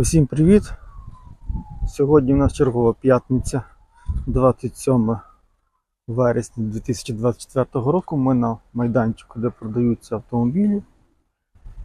Усім привіт! Сьогодні у нас чергова п'ятниця, 27 вересня 2024 року. Ми на майданчику, де продаються автомобілі.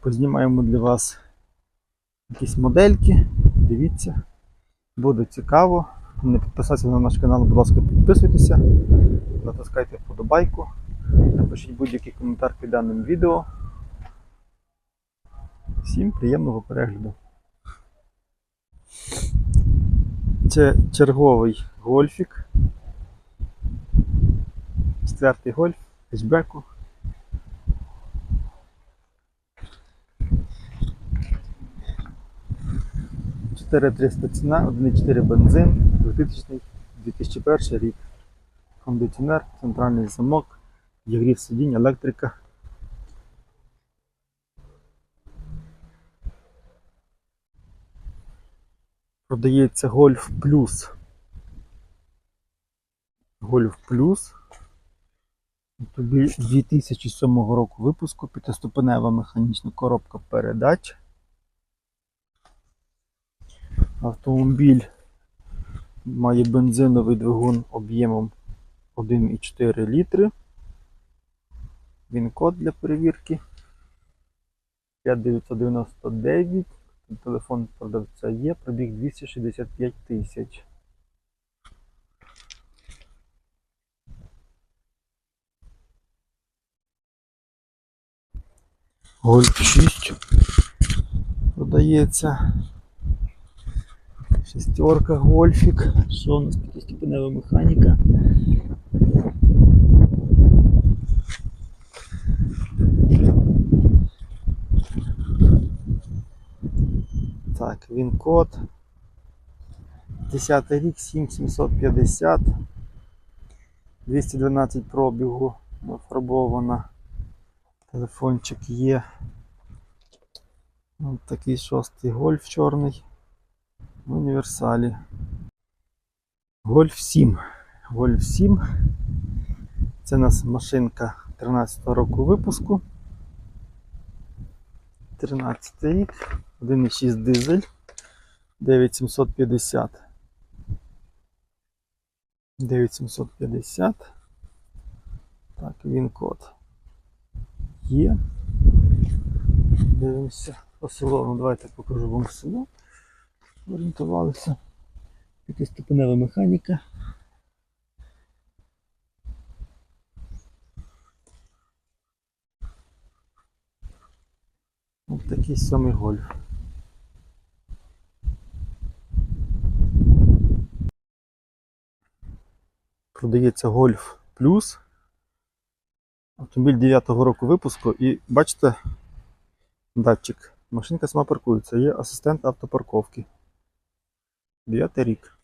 Познімаємо для вас якісь модельки. Дивіться, буде цікаво. Не підписатися на наш канал, будь ласка, підписуйтеся, натискайте вподобайку, напишіть будь-який коментар під даним відео. Всім приємного перегляду! Це черговий гольфік. Четвертий гольф хетчбеку. Чотири 300 ціна, 1,4 бензин, 2000 2001 рік. Кондиціонер, центральний замок, дігрів сидінь, електрика. Продається Golf Plus. Golf Plus. Тобі 2007 року випуску, п'ятиступенева механічна коробка передач. Автомобіль має бензиновий двигун об'ємом 1,4 літри. Він код для перевірки 5999. Телефон продавця є, пробіг 265 тисяч. Гольф 6 продається. Шестерка гольфік. Що у нас п'ятиступенева механіка? Так, він код. 10 рік, 7750. 212 пробігу нафарбована. Телефончик є. Ось такий шостий гольф чорний. В універсалі. Гольф 7. Гольф 7. Це у нас машинка 13 року випуску. 13 рік. 1,6 дизель 9750. 9750. Так, він код. Є. Дивимося по селу. Ну, давайте покажу вам село. Орієнтувалися. П'ятиступенева механіка. Ось такий сьомий гольф. Продається Golf Plus. Автомобіль 9-го року випуску і бачите датчик. Машинка сама паркується. Є асистент автопарковки. 9 рік.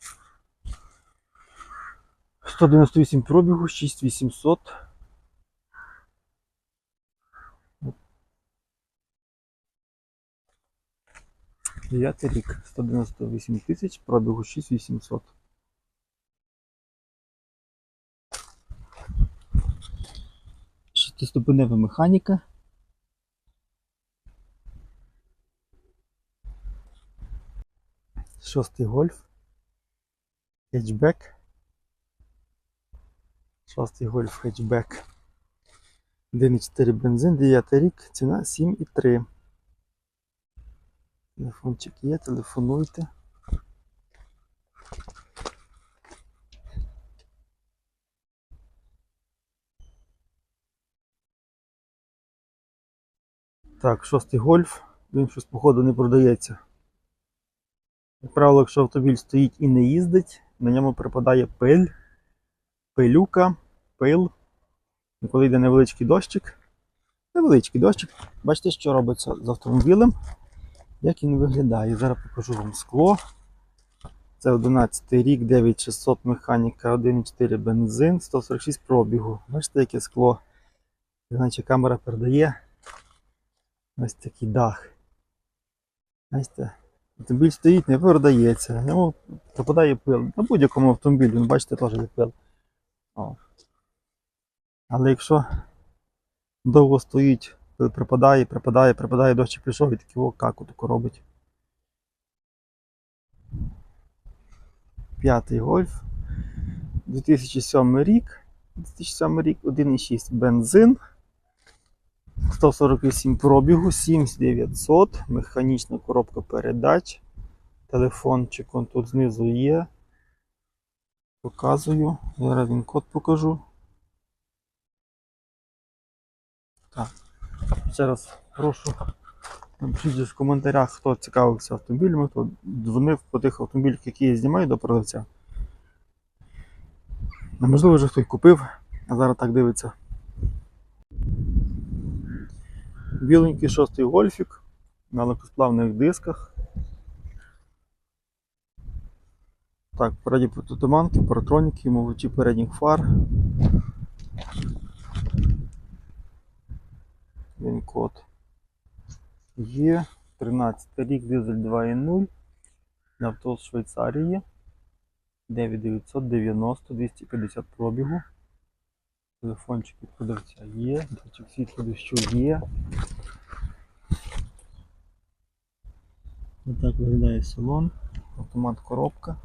198 пробігу, 6800. Дев'ятий рік, 198 тисяч, пробігу 6800. Шестиступенева механіка. Шостий гольф. Хетчбек. Шостий гольф хетчбек. 1,4 бензин, 9 рік, ціна 7,3. Телефончик є, телефонуйте. Так, шостий гольф, він щось, походу, не продається. Як правило, якщо автомобіль стоїть і не їздить, на ньому припадає пиль, пилюка, пил. І коли йде невеличкий дощик, невеличкий дощик, бачите, що робиться з автомобілем, як він виглядає. Зараз покажу вам скло. Це 11 рік, 9600 механіка, 1,4 бензин, 146 пробігу. Бачите, яке скло. Іначе камера передає. Ось такий дах. Бачите? Автомобіль стоїть, не передається. Йому попадає пил. На будь-якому автомобілі, він, бачите, теж є пил. О. Але якщо довго стоїть, припадає, припадає, припадає, дощ прийшов і такий о, каку таку робить. П'ятий гольф. 2007 рік. 2007 рік, 1,6 бензин. 148 пробігу, 7900, механічна коробка передач. Телефончик он тут знизу є. Показую. Зараз він код покажу. Так. Ще раз прошу. Напишіть в коментарях, хто цікавився автомобілями, хто дзвонив по тих автомобілях, які я знімаю до продавця. Можливо, вже хтось купив, а зараз так дивиться. Біленький шостий гольфік на легкосплавних дисках. Так, передні протитуманки, паратроніки, мовичі передніх фар. Він код є. 13 рік, дизель 2.0. Авто з Швейцарії. 9990, 250 пробігу. Телефончик від продавця є, світла дощу є. Ось так виглядає салон, автомат коробка.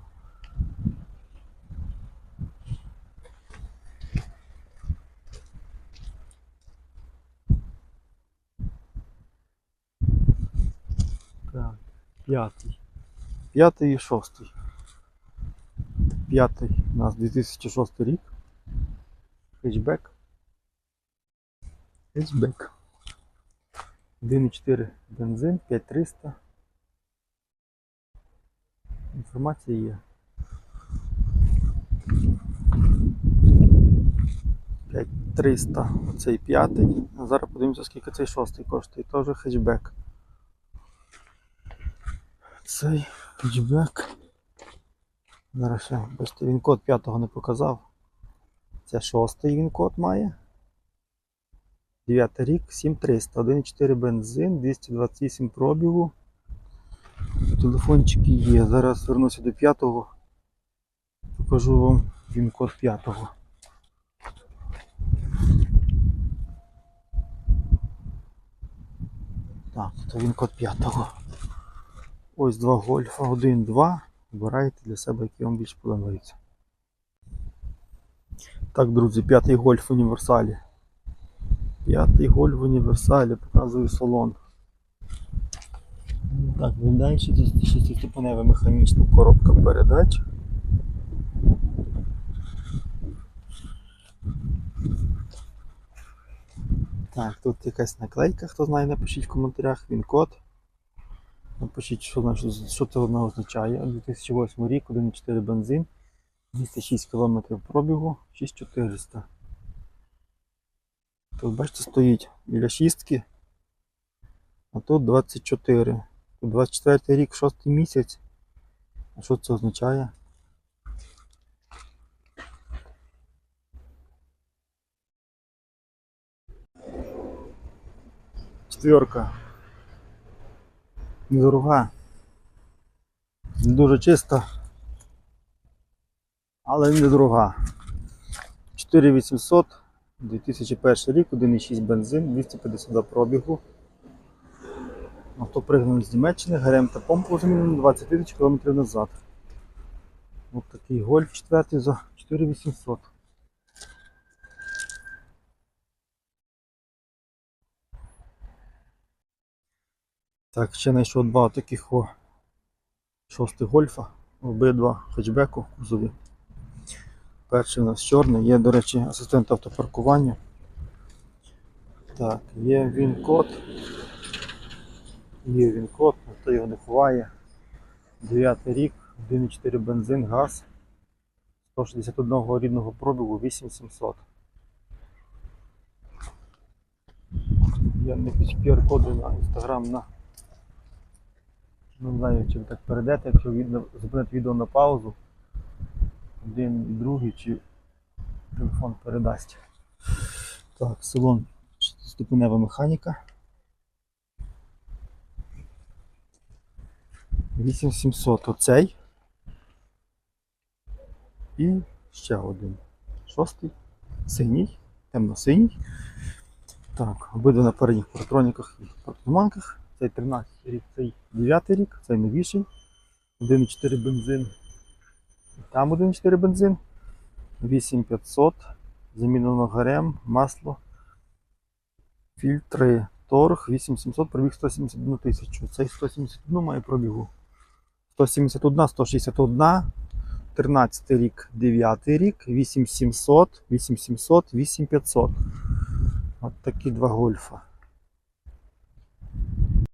Так, п'ятий. П'ятий і шостий. П'ятий у нас 2006 рік. Хетчбек. Хетчбек. 1,4 бензин, 5300. Інформація є. 5300. Оцей п'ятий. А зараз подивимося, скільки цей шостий коштує. Теж хетчбек. Цей хетчбек. Зараз ще, він код п'ятого не показав. Це шостий він код має. 9 рік, 7300, 1,4 бензин, 228 пробігу. Телефончики є. Зараз вернуся до п'ятого. Покажу вам він код п'ятого. Так, то він код п'ятого. Ось два гольфа, один, два. Обирайте для себе, який вам більше подобається. Так, друзі, п'ятий гольф в універсалі. П'ятий гольф в універсалі, показую салон. Так, виглядає шестиступенева механічна коробка передач. Так, тут якась наклейка, хто знає, напишіть в коментарях, він код. Напишіть, що, що це вона означає. 2008 рік, 1,4 бензин, 206 км пробігу, 6400. Тут бачите, стоїть біля шістки, а тут 24. Тут 24 рік, 6 місяць. А що це означає? Четверка. Недорога. Не дуже чиста. Але недорога. 4800, 2001 рік, 1,6 бензин, 252 пробігу. Авто пригнано з Німеччини, ГРМ та помпу замінено 20 тисяч кілометрів назад. Ось такий гольф 4 за 4800. Так, ще знайшов два таких о шостих гольфа, обидва хетчбеку кузові. Перший у нас чорний, є, до речі, асистент автопаркування. Так, є він код. Є він код, ніхто його не ховає. 9 рік, 1,4 бензин, газ. 161 рідного пробігу, 8700. Я не QR-коди на інстаграм на. Не знаю, чи ви так перейдете, якщо зупинити відео на паузу. Один і другий, чи телефон передасть. Так, салон ступенева механіка. 8700 оцей. І ще один. Шостий. Синій, темно-синій. Так, обидва на передніх паратроніках і протиманках. Цей 13 рік, цей 9 рік, цей новіший. 1,4 бензин. Там 1,4 бензин. 8500. Замінено гарем, масло. Фільтри торг 8700, пробіг 171 тисячу. Цей 171 має пробігу. 171, 161, 13 рік, 9 рік, 8700, 8700, 8500. От такі два гольфа.